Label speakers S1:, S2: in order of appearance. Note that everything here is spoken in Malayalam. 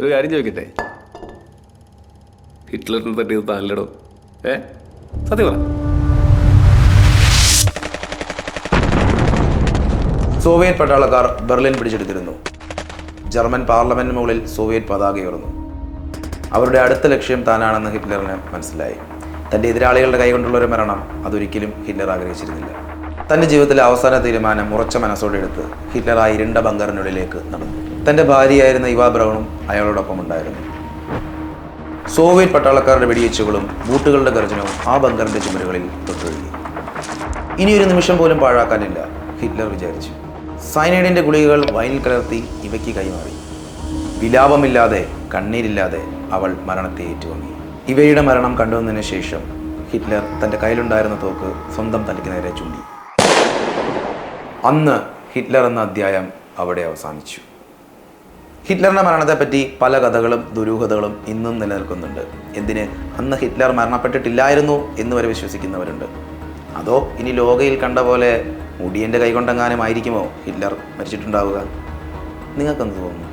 S1: ഒരു കാര്യം ചോദിക്കട്ടെ? ഹിറ്റ്ലറിനെ തട്ടിയത് താനല്ലടോ ഏ? സത്യം പറ.
S2: സോവിയറ്റ് പട്ടാളക്കാർ ബെർലിൻ പിടിച്ചെടുത്തിരുന്നു. ജർമ്മൻ പാർലമെന്റിന് മുകളിൽ സോവിയറ്റ് പതാക ഉയർന്നു. അവരുടെ അടുത്ത ലക്ഷ്യം താനാണെന്ന് ഹിറ്റ്ലറിന് മനസ്സിലായി. തന്റെ എതിരാളികളുടെ കൈകൊണ്ടുള്ള ഒരു മരണം അതൊരിക്കലും ഹിറ്റ്ലർ ആഗ്രഹിച്ചിരുന്നില്ല. തന്റെ ജീവിതത്തിലെ അവസാന തീരുമാനം ഉറച്ച മനസ്സോടെ എടുത്ത് ഹിറ്റ്ലർ ആ ഇരുണ്ട ബങ്കറിനുള്ളിലേക്ക് നടന്നു. തന്റെ ഭാര്യയായിരുന്ന ഇവാ ബ്രൗണും അയാളോടൊപ്പം ഉണ്ടായിരുന്നു. സോവിയറ്റ് പട്ടാളക്കാരുടെ വെടിവെച്ചുകളും ബൂട്ടുകളുടെ ഗർജനവും ആ ബങ്കറിന്റെ ചുമരുകളിൽ തൊട്ടൊഴുകി. ഇനി ഒരു നിമിഷം പോലും പാഴാക്കാനില്ല ഹിറ്റ്ലർ വിചാരിച്ചു. സൈനൈഡിന്റെ ഗുളികകൾ വൈനിൽ കലർത്തി ഇവയ്ക്ക് കൈമാറി. വിലാപമില്ലാതെ കണ്ണീരില്ലാതെ അവൾ മരണത്തെ ഏറ്റുവാങ്ങി. ഇവയുടെ മരണം കണ്ടുവന്നതിന് ശേഷം ഹിറ്റ്ലർ തന്റെ കയ്യിലുണ്ടായിരുന്ന തോക്ക് സ്വന്തം തലയ്ക്ക് നേരെ ചൂണ്ടി. അന്ന് ഹിറ്റ്ലർ എന്ന അധ്യായം അവിടെ അവസാനിച്ചു. ഹിറ്റ്ലറിന്റെ മരണത്തെപ്പറ്റി പല കഥകളും ദുരൂഹതകളും ഇന്നും നിലനിൽക്കുന്നുണ്ട്. എന്തിന്? അന്ന് ഹിറ്റ്ലർ മരണപ്പെട്ടിട്ടില്ലായിരുന്നു എന്ന് വരെ വിശ്വസിക്കുന്നവരുണ്ട്. അതോ ഇനി ലോകയിൽ കണ്ട പോലെ മുടിയന്റെ കൈകൊണ്ടെങ്ങാനും ആയിരിക്കുമോ ഹിറ്റ്ലർ മരിച്ചിട്ടുണ്ടാവുക? നിങ്ങൾക്കെന്ത് തോന്നുന്നു?